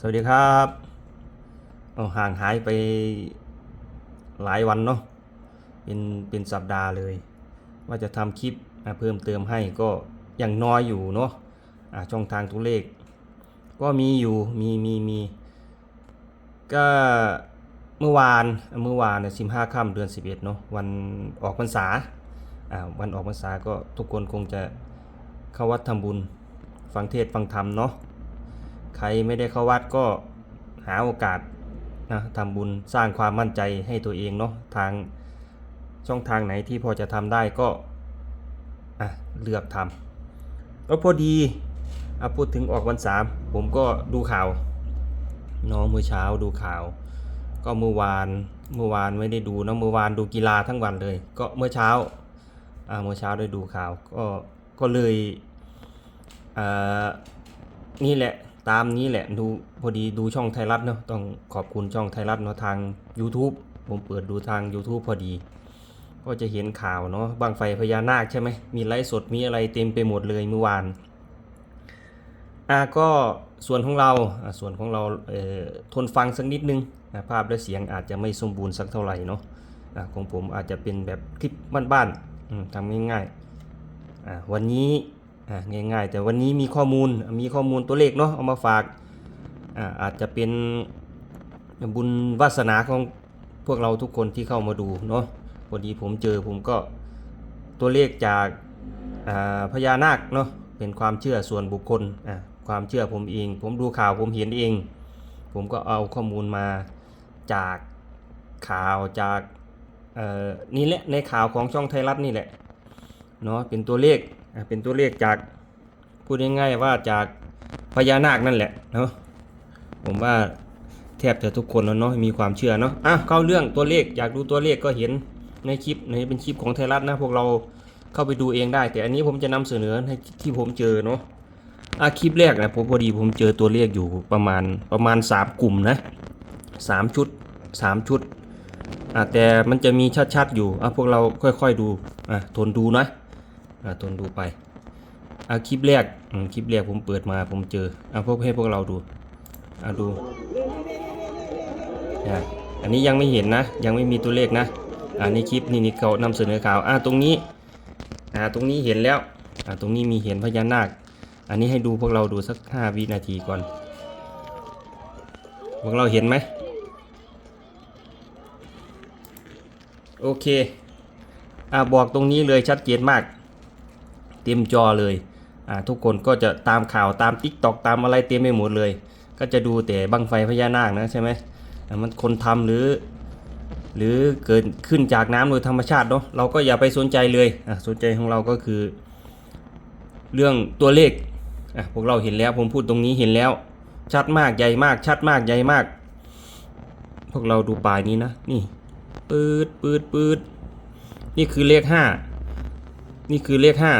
สวัสดีครับเอาห่างหายไปหลายวันเนาะเป็นเป็นสัปดาห์เลย ว่าจะทำคลิปเพิ่มเติมให้ก็ยังน้อยอยู่เนาะะช่องทางตัวเลข ก็มีอยู่มีมีมีก็เมื่อวานเมื่อวานเนี่ยสิบห้าค่ำเดือนสิบเอ็ดเนาะวันออกพรรษาอ่าวันออกพรรษาก็ทุกคนคงจะเข้าวัดทำบุญฟังเทศฟังธรรมเนาะ ใครไม่ได้เข้าวัดก็หาโอกาสนะทำบุญสร้างความมั่นใจให้ตัวเองเนาะทางช่องทางไหนที่พอจะทำได้ก็อะเลือกทำแล้วพอดีอะพูดถึงออกวันสามผมก็ดูข่าวน้องเมื่อเช้าดูข่าว ก็เมื่อวานเมื่อวานไม่ได้ดูนะเมื่อวานดูกีฬาทั้งวันเลย ก็เมื่อเช้าอ่าเมื่อเช้าได้ดูข่าวก็ก็เลยอ่านี่แหละ ตามนี้แหละดูพอดีดูช่องไทยรัฐเนาะต้องขอบคุณช่องไทยรัฐเนาะทาง YouTube ผมเปิดดูทาง YouTube พอดี ก็จะเห็นข่าวเนาะบางไฟพญานาคใช่ไหมมีไลฟ์สดมีอะไรเต็มไปหมดเลยเมื่อวานอะก็ส่วนของเราส่วนของเราเอ่อทนฟังสักนิดนึงภาพและเสียงอาจจะไม่สมบูรณ์สักเท่าไหร่เนาะอะของผมอาจจะเป็นแบบคลิปบ้านๆทำง่ายๆวันนี้ อ่าง่ายๆ แต่วันนี้มีข้อมูลมีข้อมูลตัวเลขเนาะเอามาฝากอ่าอาจจะเป็นบุญวาสนาของพวกเราทุกคนที่เข้ามาดูเนาะพอดีผมเจอผมก็ตัวเลขจากาพญานาคเนาะเป็นความเชื่อส่วนบุคคลความเชื่อผมเอง ผมดูข่าวผมเห็นเอง ผมก็เอาข้อมูลมาจากข่าวจากนี่แหละในข่าวของช่องไทยรัฐนี่แหละเนาะเป็นตัวเลข เป็นตัวเลขจากพูดง่ายๆว่าจากพญานาคนั่นแหละเนาะผมว่าแทบจะทุกคนเนาะมีความเชื่อเนาะอะเข้าเรื่องตัวเลขอยากดูตัวเลขก็เห็นในคลิปในเป็นคลิปของไทยรัฐนะพวกเราเข้าไปดูเองได้ แต่อันนี้ผมจะนำเสนอให้ที่ผมเจอเนาะอะคลิปแรกนะผมพอดีผมเจอตัวเลขอยู่ประมาณประมาณสามกลุ่มนะสามชุดสามชุดอะแต่มันจะมีชัดๆอยู่อะพวกเราค่อยๆดูอะทนดูนะ อะทนดูไปเอาคลิปแรกคลิปแรกผมเปิดมาผมเจอเอาพวกให้พวกเราดูเอาดูอะอันนี้ยังไม่เห็นนะ ยังไม่มีตัวเลขนะอ่านี่คลิปนี่นี่เขานำเสนอข่าวอ่าตรงนี้อ่าตรงนี้เห็นแล้วอ่าตรงนี้มีเห็นพญานาค อันนี้ให้ดูพวกเราดูสักห้าวินาทีก่อน พวกเราเห็นไหมโอเคอ่าบอกตรงนี้เลยชัดเจนมาก ต็มจอเลยอ่าทุกคนก็จะตามข่าวตามทิกตอกตามอะไรเต็มไปหมดเลย ก็จะดูแต่บังไฟพญานาคนะใช่ไหมมันคนทำหรือ หรือเกิดขึ้นจากน้ำโดยธรรมชาติเนาะเราก็อย่าไปสนใจเลยอะสนใจของเราก็คือ เรื่องตัวเลขอะพวกเราเห็นแล้วผมพูดตรงนี้เห็นแล้ว ชัดมากใหญ่มาก ชัดมากใหญ่มาก พวกเราดูปลายนี้นะนี่ปืดปืดปืดนี่คือเลขห้านี่คือเลขห้า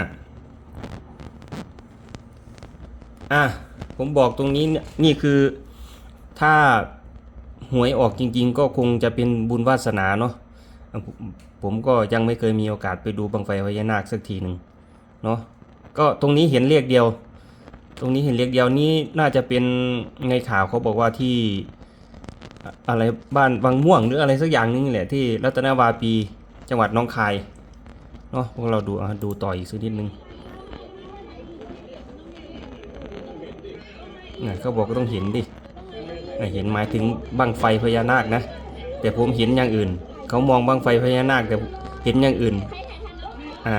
อะผมบอกตรงนี้เนี่ยนี่คือถ้าหวยออกจริง ๆ ก็คงจะเป็นบุญวาสนาเนาะผมก็ยังไม่เคยมีโอกาสไปดูบังไฟพญานาคสักทีหนึ่งเนาะก็ตรงนี้เห็นเลขเดียว ตรงนี้เห็นเลขเดียวนี้น่าจะเป็นในข่าวเขาบอกว่าที่อะไรบ้านวังม่วงหรืออะไรสักอย่างนึงแหละที่รัตนวาปีจังหวัดน้องคายเนาะพวกเราดูอะดูต่ออีกสักนิดนึง นะเขาบอกก็ต้องเห็นดิเห็นหมายถึงบังไฟพญานาคนะ แต่ผมเห็นอย่างอื่น เขามองบังไฟพญานาคแต่เห็นอย่างอื่น อ่า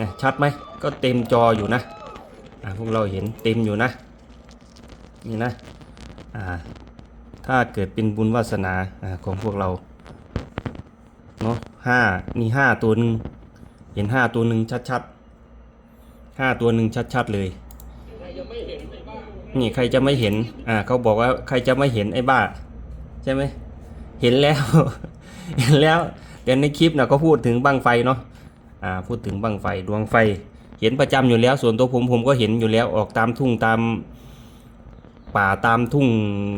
นะชัดไหมก็เต็มจออยู่นะอ่าพวกเราเห็นเต็มอยู่นะ นี่นะ อ่า ถ้าเกิดเป็นบุญวาสนาอ่าของพวกเราเนาะห้านี่ห้าตัวหนึ่งเห็นห้าตัวหนึ่งชัดๆห้าตัวหนึ่งชัดๆเลย นี่ใครจะไม่เห็น อ่า เขาบอกว่าใครจะไม่เห็นไอ้บ้า ใช่ไหม เห็นแล้ว เห็นแล้วแต่ในคลิปนะก็พูดถึงบังไฟเนาะ อ่า พูดถึงบังไฟดวงไฟ เห็นประจำอยู่แล้ว ส่วนตัวผมผมก็เห็นอยู่แล้วออกตามทุ่งตาม ป่าตามทุ่ง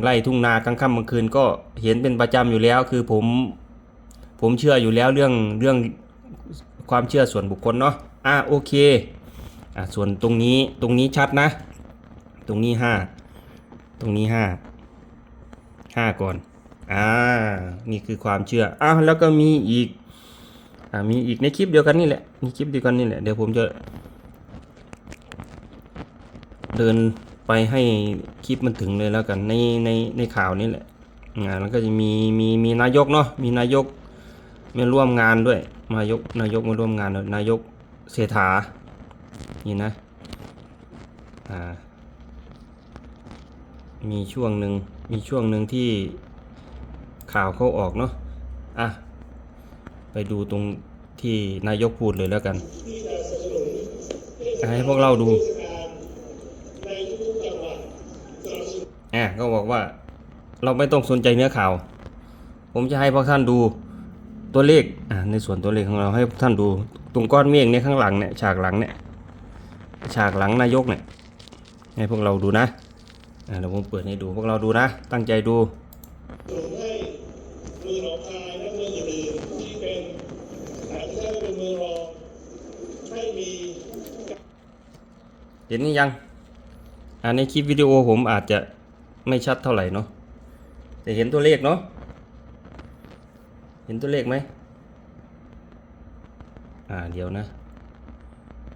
ไร่ทุ่งนากลางค่ำกลางคืนก็เห็นเป็นประจำอยู่แล้ว คือผม ผมเชื่ออยู่แล้วเรื่องเรื่องความเชื่อส่วนบุคคลเนาะ อ่าโอเค อ่าส่วนตรงนี้ตรงนี้ชัดนะ ตรงนี้ห้าตรงนี้ห้าห้าก่อนอ่านี่คือความเชื่ออ้าวแล้วก็มีอีกอ่ามีอีกในคลิปเดียวกันนี่แหละมีคลิปเดียวกันนี่แหละเดี๋ยวผมจะ เดินไปให้คลิปมันถึงเลยแล้วกันในในในข่าวนี่แหละอ่าแล้วก็จะมีมีมีนายกเนาะมีนายกมาร่วมงานด้วยนายกนายกมาร่วมงานนายกเศรษฐานี่นะอ่า มีช่วงหนึ่งมีช่วงหนึ่งที่ข่าวเขาออกเนาะอะ ไปดูตรงที่นายกพูดเลยแล้วกัน ให้พวกเราดูอะก็บอกว่าเราไม่ต้องสนใจเนื้อข่าว ผมจะให้พวกท่านดูตัวเลขอ่าในส่วนตัวเลขของเราให้พวกท่านดู ตรงก้อนเมฆเนี่ยข้างหลังเนี่ยฉากหลังเนี่ยฉากหลังนายกเนี่ยให้พวกเราดูนะ เดี๋ยวผมเปิดให้ดูพวกเราดูนะ ตั้งใจดูเห็นนี่ยังอ่าในคลิปวิดีโอผมอาจจะไม่ชัดเท่าไหร่เนาะแต่เห็นตัวเลขเนาะเห็นตัวเลขไหมอ่าเดี๋ยวนะ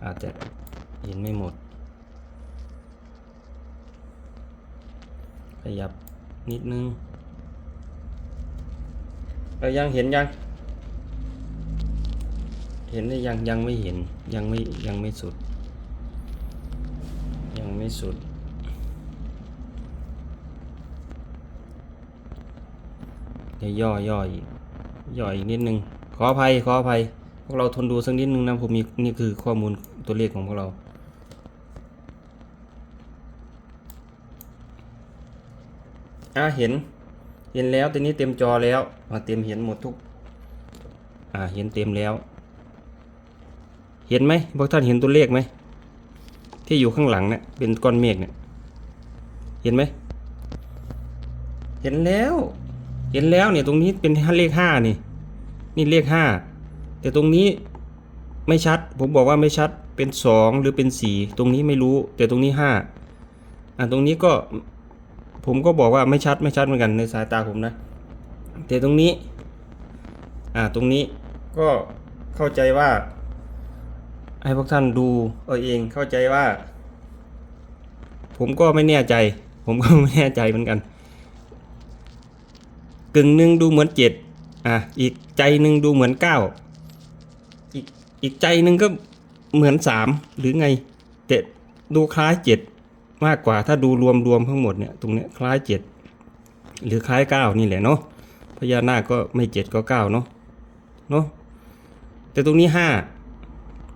อาจจะเห็นไม่หมด ขยับนิดนึงแล้วยังเห็นยัง เห็นหรือยังยังไม่เห็นยังไม่ยังไม่สุด ยังไม่สุด เดี๋ยวย่อย่ออีกย่ออีกนิดนึง ขออภัยขออภัย พวกเราทนดูสักนิดนึงนะผมมีนี่คือข้อมูลตัวเลขของพวกเรา อ่าเห็น เห็นแล้วตอนนี้เต็มจอแล้วอ่าเต็มเห็นหมดทุก อ่าเห็นเต็มแล้ว เห็นไหมพวกท่านเห็นตัวเลขไหมที่อยู่ข้างหลังเนี่ยเป็นก้อนเมฆเนี่ยเห็นไหมเห็นแล้ว เห็นแล้วเนี่ยตรงนี้เป็นเลขห้านี่ นี่เลขห้าแต่ตรงนี้ไม่ชัด ผมบอกว่าไม่ชัดเป็นสองหรือเป็นสี่ตรงนี้ไม่รู้ แต่ตรงนี้ห้าอ่าตรงนี้ก็ ผมก็บอกว่าไม่ชัดไม่ชัดเหมือนกันในสายตาผมนะ แต่ตรงนี้ อ่าตรงนี้ก็เข้าใจว่า ให้พวกท่านดูเอาเองเข้าใจว่า ผมก็ไม่แน่ใจ ผมก็ไม่แน่ใจเหมือนกัน กึ่งหนึ่งดูเหมือนเจ็ดอะอีกใจหนึ่งดูเหมือนเก้าอีกอีกใจหนึ่งก็เหมือนสามหรือไงแต่ดูคล้ายเจ็ด มากกว่าถ้าดูรวมรวมทั้งหมดเนี่ยตรงเนี้ยคล้ายเจ็ดหรือคล้ายเก้านี่แหละเนาะพญานาคก็ไม่เจ็ดก็เก้าเนาะเนาะแต่ตรงนี้ห้า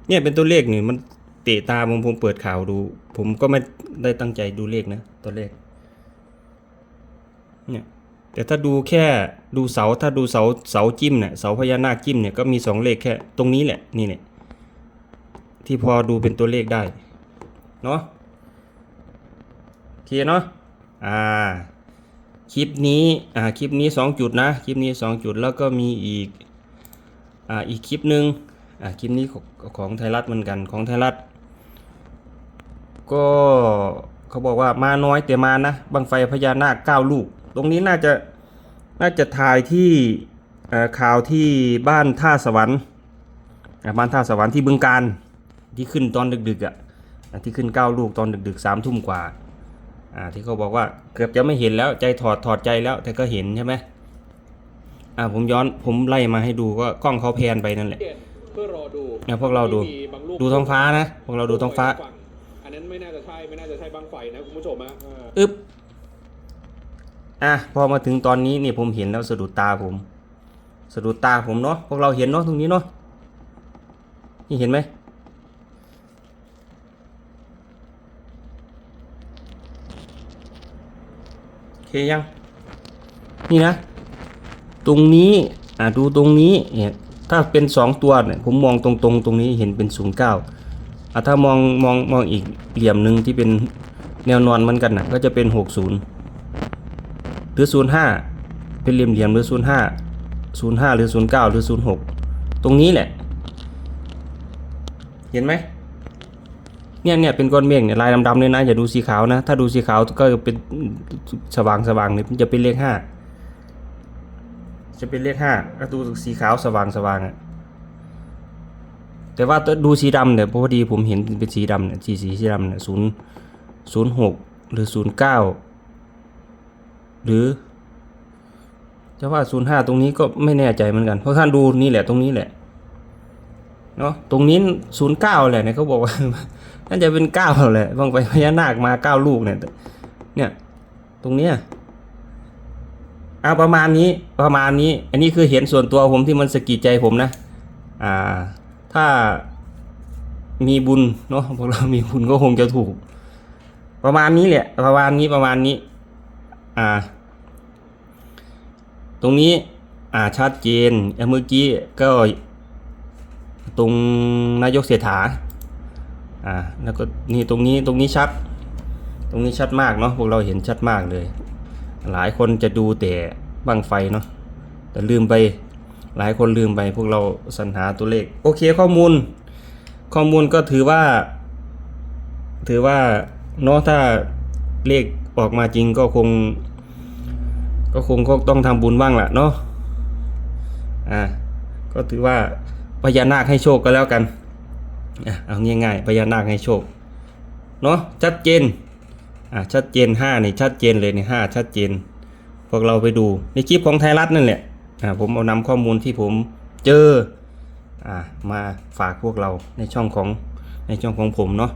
เนี่ยเป็นตัวเลขนี่มันเตะตาผมผมเปิดข่าวดู ผมก็ไม่ได้ตั้งใจดูเลขนะตัวเลขเนี่ยแต่ถ้าดูแค่ดูเสาถ้าดูเสาเสาจิ้มเนี่ยเสาพญานาคจิ้มเนี่ยก็มีสองเลขแค่ตรงนี้แหละนี่เนี่ยที่พอดูเป็นตัวเลขได้เนาะ เคเนาะอ่าคลิปนี้อ่าคลิปนี้สองจุดนะคลิปนี้สองจุดแล้วก็มีอีกอ่าอีกคลิปหนึ่งอะคลิปนี้ของของไทยรัฐเหมือนกันของไทยรัฐ ก็เขาบอกว่ามาน้อยแต่มานะบังไฟพญานาคเก้าลูก ตรงนี้น่าจะน่าจะถ่ายที่อ่อข่าวที่บ้านท่าสวรรค์อะบ้านท่าสวรรค์ที่บึงการที่ขึ้นตอนดึกๆอะที่ขึ้นเก้าลูกตอนดึกๆสามทุ่มกว่า อ่าที่เขาบอกว่าเกือบจะไม่เห็นแล้วใจถอดถอดใจแล้ว แต่ก็เห็นใช่ไหมอ่าผมย้อนผมไล่มาให้ดูก็กล้องเขาแพนไปนั่นแหละเพื่อรอดูเนี่ยพวกเราดูมีบางลูกดูท้องฟ้านะพวกเราดูท้องฟ้าฝั่อันนั้นไม่น่าจะใช่ไม่น่าจะใช่บังไฟนะคุณผู้ชมนะอ่าอึ๊บอะพอมาถึงตอนนี้นี่ผมเห็นแล้วสะดุดตาผมสะดุดตาผมเนาะพวกเราเห็นเนาะตรงนี้เนาะนี่เห็นไหม โอเค ยัง นี่นะ ตรงนี้ อะดูตรงนี้เนี่ยถ้าเป็นสองตัวเนี่ยผมมองตรงๆตรงนี้เห็นเป็นศูนย์เก้าอะถ้ามองมองมองอีกเหลี่ยมหนึ่งที่เป็นแนวนอนเหมือนกันนะก็จะเป็นหกศูนย์หรือศูนย์ห้าเป็นเหลี่ยมเหลี่ยมหรือศูนย์ห้าศูนย์ห้าหรือศูนย์เก้าหรือศูนย์หกตรงนี้แหละ เห็นไหม เนี่ยเนี่ยเป็นก้อนเมฆเนี่ยลายดำๆเลยนะอย่าดูสีขาวนะ ถ้าดูสีขาวก็เป็นสว่างสว่างๆเนี่ยจะเป็นเลขห้าจะเป็นเลขห้าก็ดูสีขาวสว่างสว่างๆอะแต่ว่าดูสีดำเนี่ยพอดีผมเห็นเป็นสีดำเนี่ยสีสีสีดำเนี่ยศูนย์ศูนย์หกหรือศูนย์เก้าหรือจะว่าศูนย์ห้าตรงนี้ก็ไม่แน่ใจเหมือนกันเพราะท่านดูนี่แหละตรงนี้แหละเนาะตรงนี้ศูนย์เก้าแหละเนี่ยเขาบอกว่า น่าจะเป็นเก้าแหละบางไปพญานาคมาเก้าลูกเนี่ยเนี่ย ตรงเนี้ยเอาประมาณนี้ประมาณนี้ อันนี้คือเห็นส่วนตัวผมที่มันสะกิดใจผมนะอ่า ถ้ามีบุญเนาะพวกเรามีบุญก็คงจะถูก ประมาณนี้แหละ ประมาณนี้ประมาณนี้ อ่า ตรงนี้ อ่าชัดเจนอะเมื่อกี้ก็ตรงนายกเศรษฐา อ่าแล้วก็นี่ตรงนี้ตรงนี้ชัด ตรงนี้ชัดมากเนาะพวกเราเห็นชัดมากเลย หลายคนจะดูแต่บังไฟเนาะแต่ลืมไปหลายคนลืมไปพวกเราสรรหาตัวเลข โอเคข้อมูล ข้อมูลก็ถือว่า ถือว่าเนาะถ้าเลขออกมาจริงก็คง ก็คงก็ต้องทำบุญบ้างแหละเนาะอ่าก็ถือว่าพญานาคให้โชคก็แล้วกัน เอาง่ายๆพญานาคให้โชคเนาะชัดเจนอะชัดเจนห้านี่ชัดเจนเลยนี่ห้าชัดเจน พวกเราไปดูในคลิปของไทยรัฐนั่นแหละอ่าผมเอานำข้อมูลที่ผมเจออ่ามาฝากพวกเราในช่องของในช่องของผมเนาะ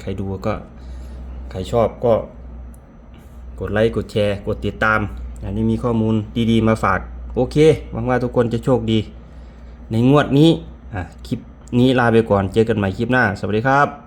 ใครดูก็ใครชอบก็กดไลค์กดแชร์ กดติดตาม อันนี้มีข้อมูลดีๆ มาฝาก โอเคหวังว่าทุกคนจะโชคดี ในงวดนี้อะคลิป นี้ลาไปก่อนเจอกันใหม่คลิปหน้า สวัสดีครับ